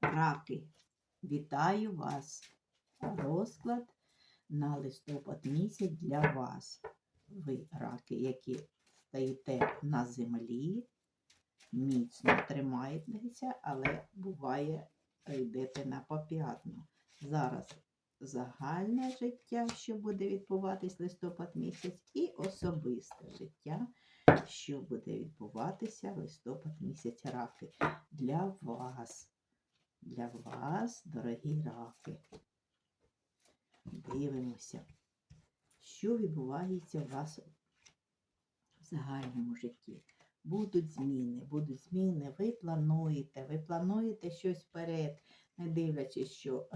Раки, вітаю вас! Розклад на листопад місяць для вас. Ви раки, які стоїте на землі, міцно тримаєтеся, але буває, йдете на поп'ятну. Зараз загальне життя, що буде відбуватись листопад місяць, і особисте життя, що буде відбуватися листопад місяць раки для вас. Для вас, дорогі раки. Дивимося, що відбувається у вас в загальному житті. Будуть зміни, будуть зміни, ви плануєте, ви плануєте щось вперед, не дивлячись, що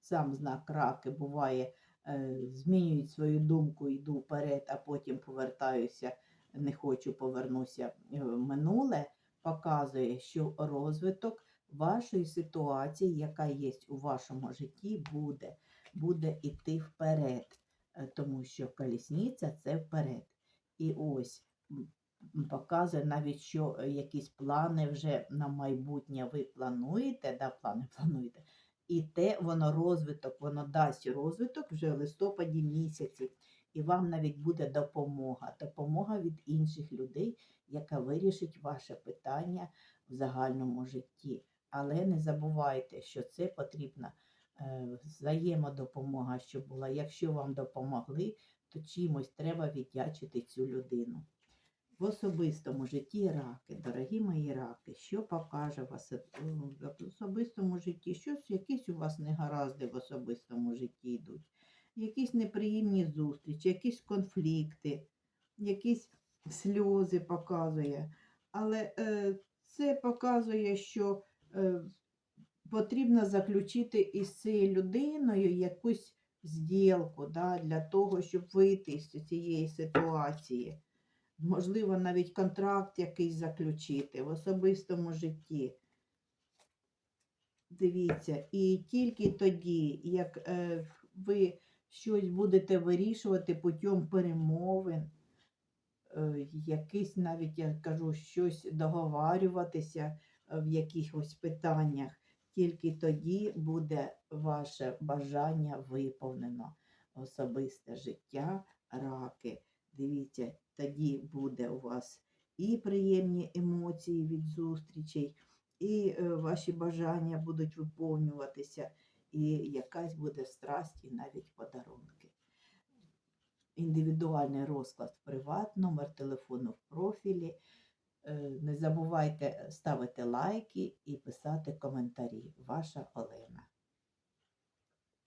сам знак раки буває, е, змінюють свою думку, йду вперед, а потім повертаюся, не хочу, повернуся е, в минуле, показує, що розвиток вашої ситуації, яка є у вашому житті, буде, буде йти вперед, Е, тому що колісниця це вперед. І ось показує навіть, що е, якісь плани вже на майбутнє ви плануєте, да, плани плануєте, і те воно розвиток, воно дасть розвиток вже в листопаді місяці. І вам навіть буде допомога, допомога від інших людей, яка вирішить ваше питання в загальному житті. Але не забувайте, що це потрібна е, взаємодопомога, щоб була. Якщо вам допомогли, то чимось треба віддячити цю людину. В особистому житті раки, дорогі мої раки, що покаже вас е, в особистому житті? Щось, якісь у вас негаразди в особистому житті йдуть, якісь неприємні зустрічі, якісь конфлікти, якісь сльози показує. Але е, це показує, що потрібно заключити із цією людиною якусь зділку да, для того, щоб вийти з цієї ситуації. Можливо, навіть контракт якийсь заключити в особистому житті. Дивіться, і тільки тоді, як е, ви щось будете вирішувати путем перемовин, е, якийсь навіть, я кажу, щось договарюватися е, в якихось питаннях, тільки тоді буде ваше бажання виповнено. Особисте життя, раки. Дивіться, тоді буде у вас і приємні емоції від зустрічей, і е, ваші бажання будуть виповнюватися, і якась буде страсть, і навіть подарунки. Індивідуальний розклад в приват, номер телефону в профілі. Е, Не забувайте ставити лайки і писати коментарі. Ваша Олена.